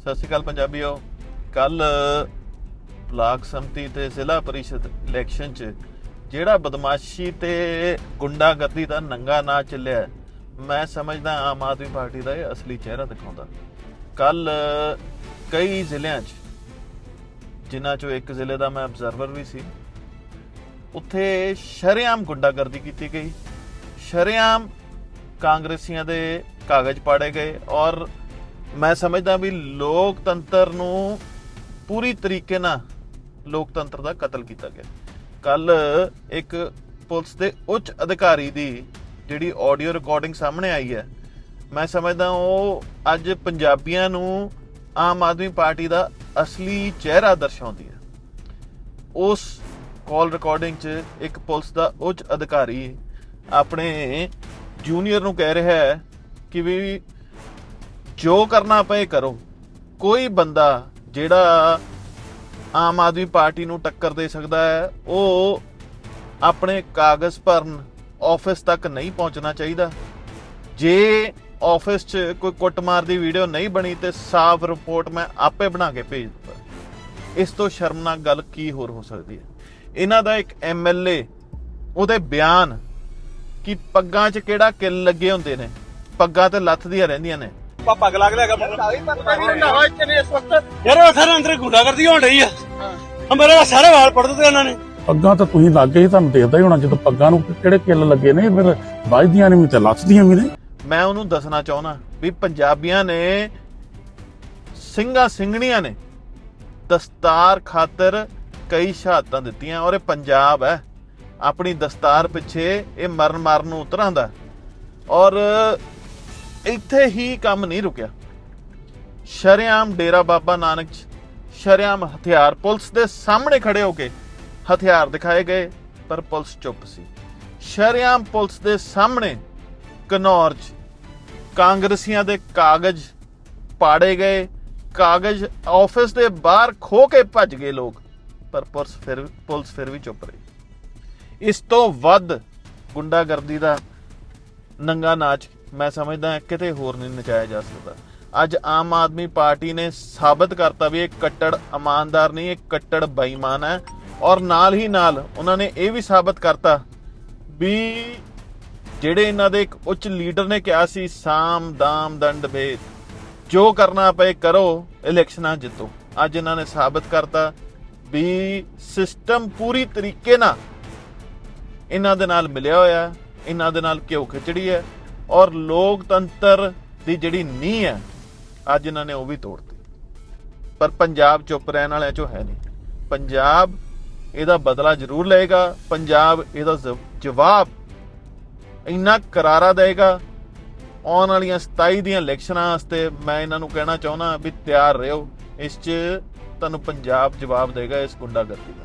ਸਤਿ ਸ਼੍ਰੀ ਅਕਾਲ ਪੰਜਾਬੀਓ। ਕੱਲ, ਬਲਾਕ ਸੰਮਤੀ ਤੇ ਜ਼ਿਲ੍ਹਾ ਪਰਿਸ਼ਦ ਇਲੈਕਸ਼ਨ 'ਚ ਜਿਹੜਾ ਬਦਮਾਸ਼ੀ ਤੇ ਗੁੰਡਾਗਰਦੀ ਦਾ ਨੰਗਾ ਨਾ ਚੱਲਿਆ, ਮੈਂ ਸਮਝਦਾ ਆਮ ਆਦਮੀ ਪਾਰਟੀ ਦਾ ਇਹ ਅਸਲੀ ਚਿਹਰਾ ਦਿਖਾਉਂਦਾ। ਕੱਲ, ਕਈ ਜ਼ਿਲ੍ਹਿਆਂ 'ਚ, ਜਿਨ੍ਹਾਂ 'ਚੋਂ ਇੱਕ ਜ਼ਿਲ੍ਹੇ ਦਾ ਮੈਂ ਅਬਜ਼ਰਵਰ ਵੀ ਸੀ, ਉੱਥੇ ਸ਼ਰੇਆਮ ਗੁੰਡਾਗਰਦੀ ਕੀਤੀ ਗਈ। ਸ਼ਰੇਆਮ ਕਾਂਗਰਸੀਆਂ ਦੇ ਕਾਗਜ਼ ਪਾੜੇ ਗਏ ਔਰ ਮੈਂ ਸਮਝਦਾ ਵੀ ਲੋਕਤੰਤਰ ਨੂੰ ਪੂਰੀ ਤਰੀਕੇ ਨਾਲ ਲੋਕਤੰਤਰ ਦਾ ਕਤਲ ਕੀਤਾ ਗਿਆ। ਕੱਲ ਇੱਕ ਪੁਲਿਸ ਦੇ ਉੱਚ ਅਧਿਕਾਰੀ ਦੀ ਜਿਹੜੀ ਆਡੀਓ ਰਿਕਾਰਡਿੰਗ ਸਾਹਮਣੇ ਆਈ ਹੈ, ਮੈਂ ਸਮਝਦਾ ਉਹ ਅੱਜ ਪੰਜਾਬੀਆਂ ਨੂੰ ਆਮ ਆਦਮੀ ਪਾਰਟੀ ਦਾ ਅਸਲੀ ਚਿਹਰਾ ਦਰਸਾਉਂਦੀ ਹੈ। ਉਸ ਕਾਲ ਰਿਕਾਰਡਿੰਗ 'ਚ ਇੱਕ ਪੁਲਿਸ ਦਾ ਉੱਚ ਅਧਿਕਾਰੀ ਆਪਣੇ ਜੂਨੀਅਰ ਨੂੰ ਕਹਿ ਰਿਹਾ ਹੈ ਕਿ ਵੀ ਜੋ ਕਰਨਾ ਪਏ ਕਰੋ। ਕੋਈ ਬੰਦਾ ਜਿਹੜਾ ਆਮ ਆਦਮੀ ਪਾਰਟੀ ਨੂੰ ਟੱਕਰ ਦੇ ਸਕਦਾ ਹੈ, ਉਹ ਆਪਣੇ ਕਾਗਜ਼ ਭਰਨ ਆਫਿਸ ਤੱਕ ਨਹੀਂ ਪਹੁੰਚਣਾ ਚਾਹੀਦਾ। ਜੇ ਆਫਿਸ 'ਚ ਕੋਈ ਕੁੱਟਮਾਰ ਦੀ ਵੀਡੀਓ ਨਹੀਂ ਬਣੀ ਤੇ ਸਾਫ਼ ਰਿਪੋਰਟ ਮੈਂ ਆਪੇ ਬਣਾ ਕੇ ਭੇਜ ਦਿੱਤਾ ਇਸ ਤੋਂ ਸ਼ਰਮਨਾਕ ਗੱਲ ਕੀ ਹੋਰ ਹੋ ਸਕਦੀ ਹੈ? ਇਹਨਾਂ ਦਾ ਇੱਕ ਐਮਐਲਏ ਉਹਦੇ ਬਿਆਨ ਕਿ ਪੱਗਾਂ 'ਚ ਕਿਹੜਾ ਕਿੱਲ ਲੱਗੇ ਹੁੰਦੇ ਨੇ? ਪੱਗਾਂ ਤੇ ਲੱਥਦੀਆਂ ਰਹਿੰਦੀਆਂ ਨੇ। ਪਾ ਪੱਗ ਲੱਗ ਲਿਆਗਾ ਯਾਰ ਉਹ ਸਾਰੇ ਅੰਦਰ ਗੁੰਡਾਗਰਦੀ ਹੋਣ ਰਹੀ ਆ। ਹਾਂ ਮੇਰੇ ਸਾਰੇ ਵਾਲ ਪੜ ਦਿੱਤੇ ਉਹਨਾਂ ਨੇ। ਪੱਗਾਂ ਤਾਂ ਤੁਸੀਂ ਲੱਗ ਗਏ ਤੁਹਾਨੂੰ ਦੇਖਦਾ ਹੀ ਹੋਣਾ ਜਦੋਂ ਪੱਗਾਂ ਨੂੰ ਕਿਹੜੇ ਕਿੱਲ ਲੱਗੇ ਨੇ ਫਿਰ ਵੱਜਦੀਆਂ ਨੇ ਵੀ ਤੇ ਲੱਥਦੀਆਂ ਵੀ ਨੇ। ਮੈਂ ਉਹਨੂੰ ਦੱਸਣਾ ਚਾਹੁੰਦਾ ਵੀ ਪੰਜਾਬੀਆਂ ਨੇ ਸਿੰਘਾਂ ਸਿੰਘਣੀਆਂ ਨੇ ਦਸਤਾਰ ਖਾਤਰ ਕਈ ਸ਼ਹਾਦਤਾਂ ਦਿੱਤੀਆਂ ਔਰ ਇਹ ਪੰਜਾਬ ਹੈ। ਆਪਣੀ ਦਸਤਾਰ ਪਿੱਛੇ ਇਹ ਮਰਨ ਮਾਰਨ ਨੂੰ ਉਤਰਾਂਦਾ। ਔਰ ਇੱਥੇ ਹੀ ਕੰਮ ਨਹੀਂ ਰੁਕਿਆ। ਸ਼ਰੇਆਮ ਡੇਰਾ ਬਾਬਾ ਨਾਨਕ ਚ, ਸ਼ਰੇਆਮ ਹਥਿਆਰ ਪੁਲਿਸ ਦੇ ਸਾਹਮਣੇ ਖੜੇ ਹੋ ਕੇ ਹਥਿਆਰ ਦਿਖਾਏ ਗਏ, ਪਰ ਪੁਲਿਸ ਚੁੱਪ ਸੀ। ਸ਼ਰੇਆਮ ਪੁਲਿਸ ਦੇ ਸਾਹਮਣੇ ਘਨੌਰ ਚ ਕਾਂਗਰਸੀਆਂ ਦੇ ਕਾਗਜ਼ ਪਾੜੇ ਗਏ, ਕਾਗਜ਼ ਆਫਿਸ ਦੇ ਬਾਹਰ ਖੋ ਕੇ ਭੱਜ ਗਏ ਲੋਕ, ਪਰ ਪੁਲਿਸ ਫਿਰ ਪੁਲਿਸ ਫਿਰ ਵੀ ਚੁੱਪ ਰਹੀ। ਇਸ ਤੋਂ ਵੱਧ ਗੁੰਡਾਗਰਦੀ ਦਾ ਨੰਗਾ ਨਾਚ ਮੈਂ ਸਮਝਦਾ ਕਿਤੇ ਹੋਰ ਨਹੀਂ ਨਚਾਇਆ ਜਾ ਸਕਦਾ। ਅੱਜ ਆਮ ਆਦਮੀ ਪਾਰਟੀ ਨੇ ਸਾਬਤ ਕਰਤਾ ਵੀ ਇਹ ਕੱਟੜ ਇਮਾਨਦਾਰ ਨਹੀਂ, ਇਹ ਕੱਟੜ ਬੇਈਮਾਨ ਹੈ। ਔਰ ਨਾਲ ਹੀ ਨਾਲ ਉਹਨਾਂ ਨੇ ਇਹ ਵੀ ਸਾਬਤ ਕਰਤਾ ਵੀ ਜਿਹੜੇ ਇਹਨਾਂ ਦੇ ਇੱਕ ਉੱਚ ਲੀਡਰ ਨੇ ਕਿਹਾ ਸੀ, ਸਾਮ ਦਾਮ ਦੰਡ ਭੇਦ। ਜੋ ਕਰਨਾ ਪਏ ਕਰੋ, ਇਲੈਕਸ਼ਨਾਂ ਜਿੱਤੋ। ਅੱਜ ਇਹਨਾਂ ਨੇ ਸਾਬਤ ਕਰਤਾ ਵੀ ਸਿਸਟਮ ਪੂਰੀ ਤਰੀਕੇ ਨਾਲ ਇਹਨਾਂ ਦੇ ਨਾਲ ਮਿਲਿਆ ਹੋਇਆ ਇਹਨਾਂ ਦੇ ਨਾਲ ਘਿਓ ਖਿਚੜੀ ਹੈ। ਔਰ ਲੋਕਤੰਤਰ ਦੀ ਜਿਹੜੀ ਨੀਂਹ ਹੈ, ਅੱਜ ਇਹਨਾਂ ਨੇ ਉਹ ਵੀ ਤੋੜਤੀ। ਪਰ ਪੰਜਾਬ ਚੁੱਪ ਰਹਿਣ ਵਾਲਿਆਂ ਚੋਂ ਹੈ ਨਹੀਂ। ਪੰਜਾਬ ਇਹਦਾ ਬਦਲਾ ਜ਼ਰੂਰ ਲਏਗਾ, ਪੰਜਾਬ ਇਹਦਾ ਜਵਾਬ ਇੰਨਾ ਕਰਾਰਾ ਦੇਗਾ। ਆਉਣ ਵਾਲੀਆਂ 27 ਦੀਆਂ ਇਲੈਕਸ਼ਨਾਂ ਵਾਸਤੇ ਮੈਂ ਇਹਨਾਂ ਨੂੰ ਕਹਿਣਾ ਚਾਹੁੰਦਾ ਵੀ ਤਿਆਰ ਰਹੋ। ਇਸ 'ਚ ਤੁਹਾਨੂੰ ਪੰਜਾਬ ਜਵਾਬ ਦੇਗਾ ਇਸ ਗੁੰਡਾਗਰਦੀ ਦਾ।